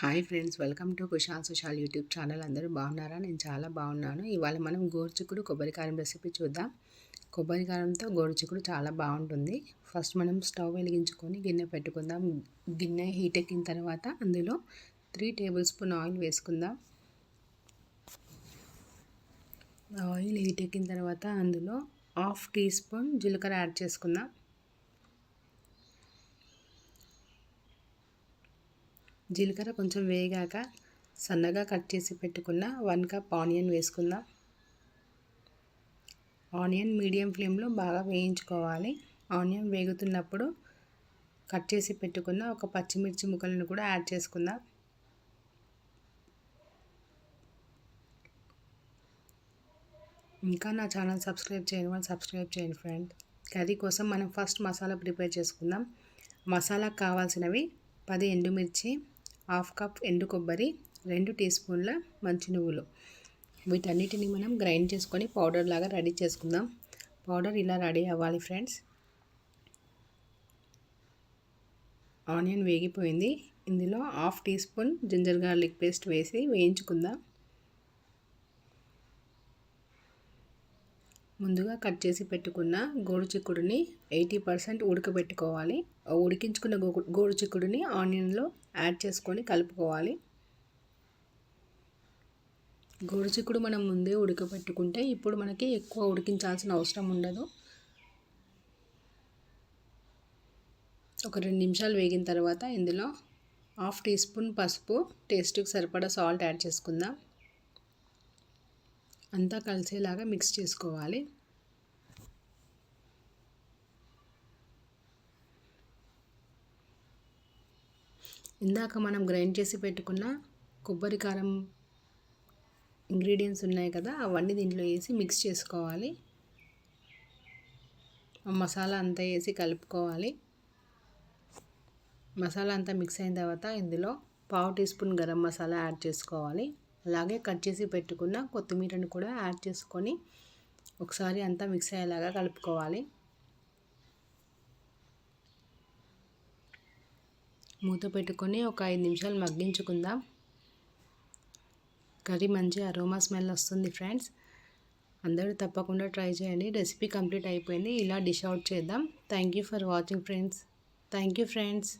Hi friends welcome to Kushal Sushal YouTube channel. అందరూ బాగున్నారా? నేను చాలా బాగున్నాను. ఇవాళ మనం గోరుచిక్కుడు కొబ్బరికారం రెసిపీ చూద్దాం. కొబ్బరికారంతో గోరుచిక్కుడు చాలా బాగుంటుంది. ఫస్ట్ మనం స్టవ్ వెలిగించుకొని గిన్నె పెట్టుకుందాం. గిన్నె హీట్ ఎక్కిన తర్వాత అందులో త్రీ టేబుల్ స్పూన్ ఆయిల్ వేసుకుందాం. ఆయిల్ హీట్ ఎక్కిన తర్వాత అందులో హాఫ్ టీ స్పూన్ జీలకర్ర యాడ్ చేసుకుందాం. జీలకర్ర కొంచెం వేగాక సన్నగా కట్ చేసి పెట్టుకున్న వన్ కప్ ఆనియన్ వేసుకుందాం. ఆనియన్ మీడియం ఫ్లేమ్లో బాగా వేయించుకోవాలి. ఆనియన్ వేగుతున్నప్పుడు కట్ చేసి పెట్టుకున్న ఒక పచ్చిమిర్చి ముక్కలను కూడా యాడ్ చేసుకుందాం. ఇంకా నా ఛానల్ సబ్స్క్రైబ్ చేయని వాళ్ళు సబ్స్క్రైబ్ చేయండి ఫ్రెండ్. కర్రీ కోసం మనం ఫస్ట్ మసాలా ప్రిపేర్ చేసుకుందాం. మసాలాకు కావాల్సినవి పది ఎండుమిర్చి హాఫ్ కప్ ఎండు కొబ్బరి రెండు టీ స్పూన్ల మంచి నువ్వులు. వీటన్నిటిని మనం గ్రైండ్ చేసుకొని పౌడర్ లాగా రెడీ చేసుకుందాం. పౌడర్ ఇలా రెడీ అవ్వాలి ఫ్రెండ్స్. ఆనియన్ వేగిపోయింది. ఇందులో half teaspoon ginger garlic paste వేసి వేయించుకుందాం. ముందుగా కట్ చేసి పెట్టుకున్న గోడు చిక్కుడుని ఎయిటీ పర్సెంట్ ఉడకబెట్టుకోవాలి. ఉడికించుకున్న గో గోడు చిక్కుడుని ఆనియన్లో యాడ్ చేసుకొని కలుపుకోవాలి. గోడు చిక్కుడు మనం ముందే ఉడకబెట్టుకుంటే ఇప్పుడు మనకి ఎక్కువ ఉడికించాల్సిన అవసరం ఉండదు. ఒక రెండు నిమిషాలు వేగిన తర్వాత ఇందులో హాఫ్ టీ స్పూన్ పసుపు టేస్ట్కి సరిపడా సాల్ట్ యాడ్ చేసుకుందాం. అంతా కలిసేలాగా మిక్స్ చేసుకోవాలి. ఇందాక మనం గ్రైండ్ చేసి పెట్టుకున్న కొబ్బరి కారం ఇంగ్రీడియంట్స్ ఉన్నాయి కదా అవన్నీ దీంట్లో వేసి మిక్స్ చేసుకోవాలి. మసాలా అంతా వేసి కలుపుకోవాలి. మసాలా అంతా మిక్స్ అయిన తర్వాత ఇందులో పావు tea spoon garam masala add చేసుకోవాలి. అలాగే కట్ చేసి పెట్టుకున్న కొత్తిమీరని కూడా యాడ్ చేసుకొని ఒకసారి అంతా మిక్స్ అయ్యేలాగా కలుపుకోవాలి. మూత పెట్టుకొని ఒక ఐదు నిమిషాలు మగ్గించుకుందాం. కర్రీ మంచి అరోమా స్మెల్ వస్తుంది ఫ్రెండ్స్. అందరూ తప్పకుండా ట్రై చేయండి. రెసిపీ కంప్లీట్ అయిపోయింది. ఇలా డిష్ అవుట్ చేద్దాం. Thank you for watching friends. Thank you friends.